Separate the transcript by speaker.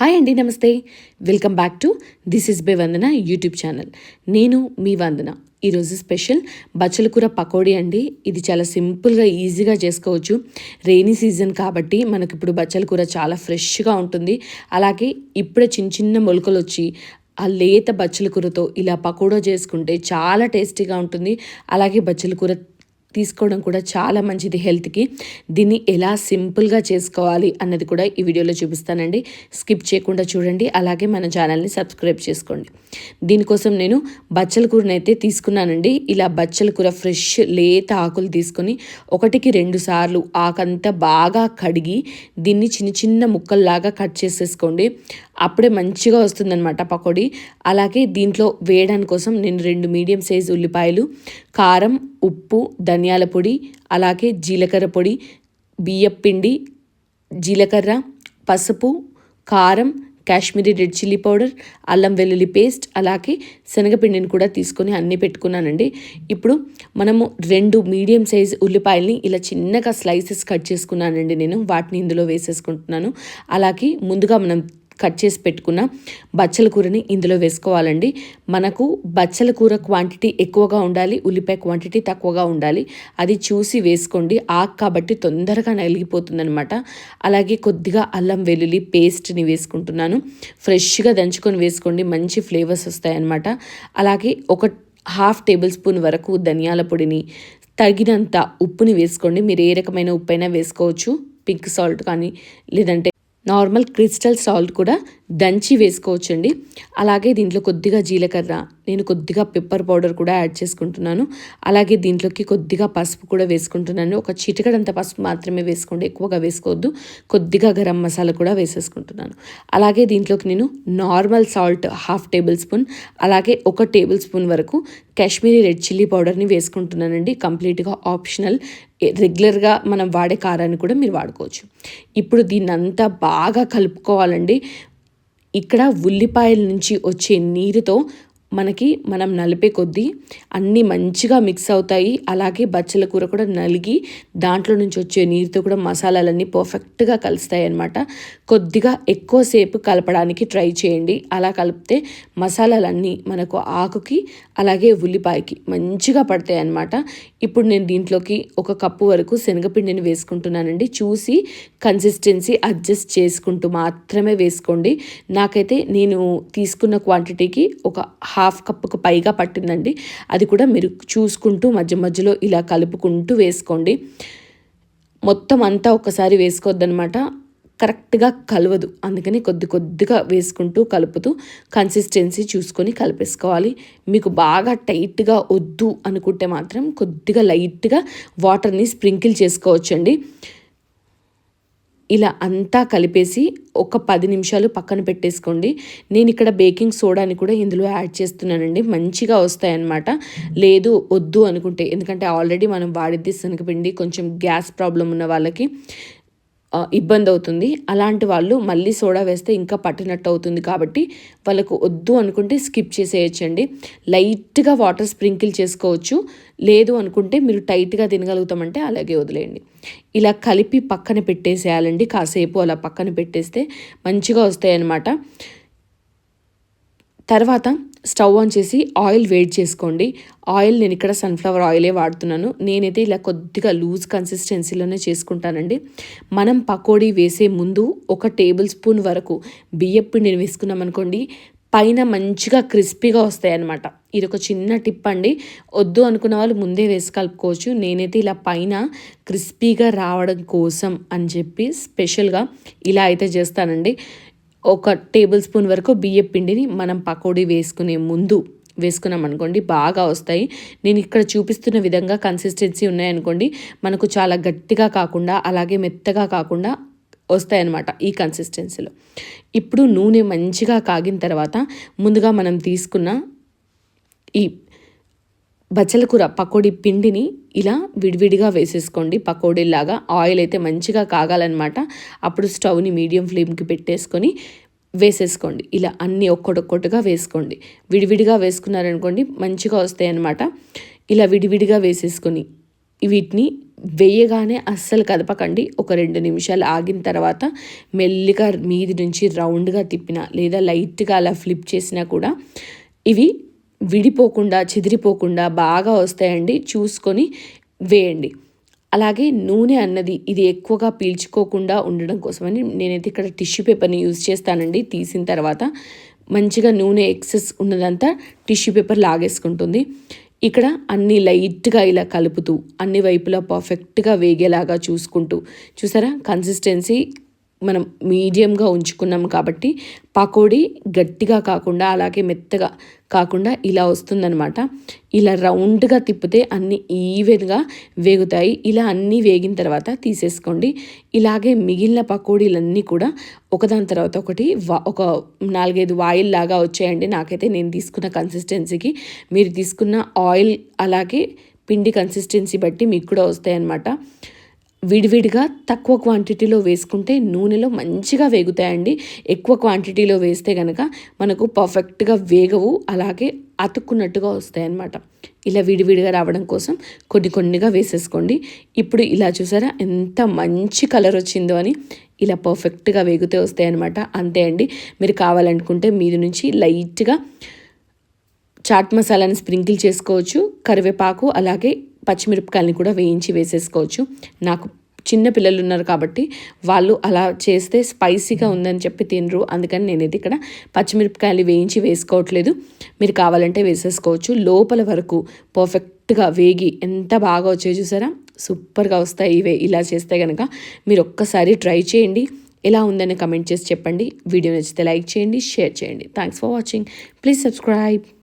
Speaker 1: Hi అండి నమస్తే. Welcome back to this is by Vandana YouTube channel. నేను మీ వందన. ఈరోజు స్పెషల్ బచ్చల కూర పకోడీ అండి. ఇది చాలా సింపుల్గా ఈజీగా చేసుకోవచ్చు. రెయినీ సీజన్ కాబట్టి మనకి ఇప్పుడు బచ్చల కూర చాలా ఫ్రెష్గా ఉంటుంది. అలాగే ఇప్పుడే చిన్న చిన్న మొలకలు వచ్చి ఆ లేత బచ్చల కూరతో ఇలా పకోడా చేసుకుంటే చాలా టేస్టీగా ఉంటుంది. అలాగే బచ్చల కూర తీసుకోవడం కూడా చాలా మంచిది హెల్త్కి. దీన్ని ఎలా సింపుల్గా చేసుకోవాలి అన్నది కూడా ఈ వీడియోలో చూపిస్తానండి. స్కిప్ చేయకుండా చూడండి. అలాగే మన ఛానల్ని సబ్స్క్రైబ్ చేసుకోండి. దీనికోసం నేను బచ్చల కూరని అయితే తీసుకున్నానండి. ఇలా బచ్చల కూర ఫ్రెష్ లేత ఆకులు తీసుకొని ఒకటికి రెండు సార్లు ఆకంతా బాగా కడిగి దీన్ని చిన్న చిన్న ముక్కల్లాగా కట్ చేసేసుకోండి. అప్పుడే మంచిగా వస్తుందన్నమాట పకోడీ. అలాగే దీంట్లో వేయడానికి కోసం నేను రెండు మీడియం సైజ్ ఉల్లిపాయలు కారం ఉప్పు ధనియాల పొడి అలాగే జీలకర్ర పొడి బియ్యపిండి జీలకర్ర పసుపు కారం కాశ్మీరీ రెడ్ చిల్లీ పౌడర్ అల్లం వెల్లుల్లి పేస్ట్ అలాగే శనగపిండిని కూడా తీసుకొని అన్నీ పెట్టుకున్నానండి. ఇప్పుడు మనము రెండు మీడియం సైజ్ ఉల్లిపాయల్ని ఇలా చిన్నగా స్లైసెస్ కట్ చేసుకున్నానండి నేను. వాటిని ఇందులో వేసేసుకుంటున్నాను. అలాగే ముందుగా మనం కట్ చేసి పెట్టుకున్న బచ్చల కూరని ఇందులో వేసుకోవాలండి. మనకు బచ్చల కూర క్వాంటిటీ ఎక్కువగా ఉండాలి ఉల్లిపాయ క్వాంటిటీ తక్కువగా ఉండాలి. అది చూసి వేసుకోండి. ఆకు కాబట్టి తొందరగా నలిగిపోతుందనమాట అలాగే కొద్దిగా అల్లం వెల్లుల్లి పేస్ట్ని వేసుకుంటున్నాను. ఫ్రెష్గా దంచుకొని వేసుకోండి. మంచి ఫ్లేవర్స్ వస్తాయన్నమాట. అలాగే ఒక హాఫ్ టేబుల్ స్పూన్ వరకు ధనియాల పొడిని తగినంత ఉప్పుని వేసుకోండి. మీరు ఏ రకమైన ఉప్పు అయినా వేసుకోవచ్చు. పింక్ సాల్ట్ కానీ లేదంటే నార్మల్ క్రిస్టల్ సాల్ట్ కూడా దంచి వేసుకోవచ్చండి. అలాగే దీంట్లో కొద్దిగా జీలకర్ర నేను కొద్దిగా పెప్పర్ పౌడర్ కూడా యాడ్ చేసుకుంటున్నాను. అలాగే దీంట్లోకి కొద్దిగా పసుపు కూడా వేసుకుంటున్నాను. ఒక చిటికడంత పసుపు మాత్రమే వేసుకోండి. ఎక్కువగా వేసుకోవద్దు. కొద్దిగా గరం మసాలా కూడా వేసేసుకుంటున్నాను. అలాగే దీంట్లోకి నేను normal salt half tablespoon అలాగే ఒక టేబుల్ స్పూన్ వరకు కాశ్మీరీ రెడ్ చిల్లీ పౌడర్ని వేసుకుంటున్నానండి. కంప్లీట్గా ఆప్షనల్ రెగ్యులర్గా మనం వాడే కారాన్ని కూడా మీరు వాడుకోవచ్చు. ఇప్పుడు దీన్నంతా బాగా కలుపుకోవాలండి. ఇక్కడ ఉల్లిపాయల నుంచి వచ్చే నీరుతో మనకి మనం నలిపే కొద్దీ అన్నీ మంచిగా మిక్స్ అవుతాయి. అలాగే బచ్చల కూర కూడా నలిగి దాంట్లో నుంచి వచ్చే నీరుతో కూడా మసాలాలన్నీ పర్ఫెక్ట్గా కలుస్తాయి అన్నమాట కొద్దిగా ఎక్కువసేపు కలపడానికి ట్రై చేయండి. అలా కలిపితే మసాలాలన్నీ మనకు ఆకుకి అలాగే ఉల్లిపాయకి మంచిగా పడతాయి అన్నమాట ఇప్పుడు నేను దీంట్లోకి ఒక కప్పు వరకు శనగపిండిని వేసుకుంటున్నానండి. చూసి కన్సిస్టెన్సీ అడ్జస్ట్ చేసుకుంటూ మాత్రమే వేసుకోండి. నాకైతే నేను తీసుకున్న క్వాంటిటీకి ఒక హాఫ్ కప్పుకు పైగా పట్టిందండి. అది కూడా మీరు చూసుకుంటూ మధ్య మధ్యలో ఇలా కలుపుకుంటూ వేసుకోండి. మొత్తం అంతా ఒకసారి వేసుకోవద్దనమాట కరెక్ట్గా కలవదు. అందుకని కొద్ది కొద్దిగా వేసుకుంటూ కలుపుతూ కన్సిస్టెన్సీ చూసుకొని కలిపేసుకోవాలి. మీకు బాగా టైట్గా వద్దు అనుకుంటే మాత్రం కొద్దిగా లైట్గా వాటర్ని స్ప్రింకిల్ చేసుకోవచ్చండి. ఇలా అంతా కలిపేసి ఒక పది నిమిషాలు పక్కన పెట్టేసుకోండి. నేను ఇక్కడ బేకింగ్ సోడాని కూడా ఇందులో యాడ్ చేస్తున్నానండి. మంచిగా వస్తాయన్నమాట. లేదు వద్దు అనుకుంటే. ఎందుకంటే ఆల్రెడీ మనం వాడిద్ది శనగపిండి కొంచెం గ్యాస్ ప్రాబ్లం ఉన్న వాళ్ళకి. ఇబ్బంది అవుతుంది అలాంటి వాళ్ళు మళ్ళీ సోడా వేస్తే ఇంకా పట్టినట్టు అవుతుంది కాబట్టి వాళ్ళకు వద్దు అనుకుంటే స్కిప్ చేసేయచ్చండి. లైట్గా వాటర్ స్ప్రింకిల్ చేసుకోవచ్చు. లేదు అనుకుంటే మీరు టైట్గా తినగలుగుతామంటే అలాగే వదిలేయండి. ఇలా కలిపి పక్కన పెట్టేసేయాలండి. కాసేపు అలా పక్కన పెట్టేస్తే మంచిగా వస్తాయి అన్నమాట తర్వాత స్టవ్ ఆన్ చేసి ఆయిల్ వేడి చేసుకోండి. ఆయిల్ నేను ఇక్కడ సన్ఫ్లవర్ ఆయిలే వాడుతున్నాను. నేనైతే ఇలా కొద్దిగా లూజ్ కన్సిస్టెన్సీలోనే చేసుకుంటానండి. మనం పకోడీ వేసే ముందు ఒక టేబుల్ స్పూన్ వరకు బియ్యం పిండిని వేసుకున్నాం అనుకోండి పైన మంచిగా క్రిస్పీగా వస్తాయి అన్నమాట ఇది ఒక చిన్న టిప్ అండి. వద్దు అనుకున్న వాళ్ళు ముందే వేసి కలుపుకోవచ్చు. నేనైతే ఇలా పైన క్రిస్పీగా రావడం కోసం అని చెప్పి స్పెషల్గా ఇలా అయితే చేస్తానండి. ఒక టేబుల్ స్పూన్ వరకు బియ్య పిండిని మనం పకోడీ వేసుకునే ముందు వేసుకున్నాం అనుకోండి బాగా వస్తాయి. నేను ఇక్కడ చూపిస్తున్న విధంగా కన్సిస్టెన్సీ ఉన్నాయనుకోండి మనకు చాలా గట్టిగా కాకుండా అలాగే మెత్తగా కాకుండా వస్తాయన్నమాట ఈ కన్సిస్టెన్సీలో ఇప్పుడు నూనె మంచిగా కాగిన తర్వాత ముందుగా మనం తీసుకున్న ఈ బచ్చల కూర పకోడీ పిండిని ఇలా విడివిడిగా వేసేసుకోండి. పకోడీలాగా ఆయిల్ అయితే మంచిగా కాగాలన్నమాట. అప్పుడు స్టవ్ని మీడియం ఫ్లేమ్కి పెట్టేసుకొని వేసేసుకోండి. ఇలా అన్నీ ఒక్కటొక్కటిగా వేసుకోండి. విడివిడిగా వేసుకున్నారనుకోండి మంచిగా వస్తాయి అన్నమాట ఇలా విడివిడిగా వేసేసుకొని వీటిని వేయగానే అస్సలు కదపకండి. ఒక రెండు నిమిషాలు ఆగిన తర్వాత మెల్లిగా మీది నుంచి రౌండ్గా తిప్పిన లేదా లైట్గా అలా ఫ్లిప్ చేసినా కూడా ఇవి విడిపోకుండా చెదిరిపోకుండా బాగా వస్తాయండి. చూసుకొని వేయండి. అలాగే నూనె అన్నది ఇది ఎక్కువగా పీల్చుకోకుండా ఉండడం కోసమని నేనైతే ఇక్కడ టిష్యూ పేపర్ని యూజ్ చేస్తానండి. తీసిన తర్వాత మంచిగా నూనె ఎక్సెస్ ఉన్నదంతా టిష్యూ పేపర్ లాగేసుకుంటుంది. ఇక్కడ అన్ని లైట్గా ఇలా కలుపుతూ అన్ని వైపులా పర్ఫెక్ట్గా వేగేలాగా చూసుకుంటూ చూసారా? కన్సిస్టెన్సీ మనం మీడియంగా ఉంచుకున్నాం కాబట్టి పకోడీ గట్టిగా కాకుండా అలాగే మెత్తగా కాకుండా ఇలా వస్తుందనమాట ఇలా రౌండ్గా తిప్పితే అన్ని ఈవెన్గా వేగుతాయి. ఇలా అన్నీ వేగిన తర్వాత తీసేసుకోండి. ఇలాగే మిగిలిన పకోడీలన్నీ కూడా ఒకదాని తర్వాత ఒకటి ఒక నాలుగైదు వాయిల్ లాగా వచ్చాయండి. నాకైతే నేను తీసుకున్న కన్సిస్టెన్సీకి మీరు తీసుకున్న ఆయిల్ అలాగే పిండి కన్సిస్టెన్సీ బట్టి మీకు కూడా వస్తాయన్నమాట. విడివిడిగా తక్కువ క్వాంటిటీలో వేసుకుంటే నూనెలో మంచిగా వేగుతాయండి. ఎక్కువ క్వాంటిటీలో వేస్తే కనుక మనకు పర్ఫెక్ట్గా వేగవు అలాగే అతుక్కున్నట్టుగా వస్తాయన్నమాట. ఇలా విడివిడిగా రావడం కోసం కొన్ని కొన్నిగా వేసేసుకోండి. ఇప్పుడు ఇలా చూసారా? ఎంత మంచి కలర్ వచ్చిందో అని ఇలా పర్ఫెక్ట్గా వేగితే వస్తాయన్నమాట. అంతే అండి. మీరు కావాలనుకుంటే మీది నుంచి లైట్గా చాట్ మసాలాని స్ప్రింకిల్ చేసుకోవచ్చు కరివేపాకు అలాగే పచ్చిమిరపకాయలని కూడా వేయించి వేసేసుకోవచ్చు. నాకు చిన్న పిల్లలు ఉన్నారు కాబట్టి వాళ్ళు అలా చేస్తే స్పైసీగా ఉందని చెప్పి తినరు. అందుకని నేనైతే ఇక్కడ పచ్చిమిరపకాయలు వేయించి వేసుకోవట్లేదు. మీరు కావాలంటే వేసేసుకోవచ్చు. లోపల వరకు పర్ఫెక్ట్గా వేగి ఎంత బాగా వచ్చాయి చూసారా? సూపర్గా వస్తాయి ఇవే. ఇలా చేస్తే కనుక మీరు ఒక్కసారి ట్రై చేయండి. ఎలా ఉందని కమెంట్ చేసి చెప్పండి. వీడియో నచ్చితే లైక్ చేయండి షేర్ చేయండి. Thanks for watching. Please subscribe.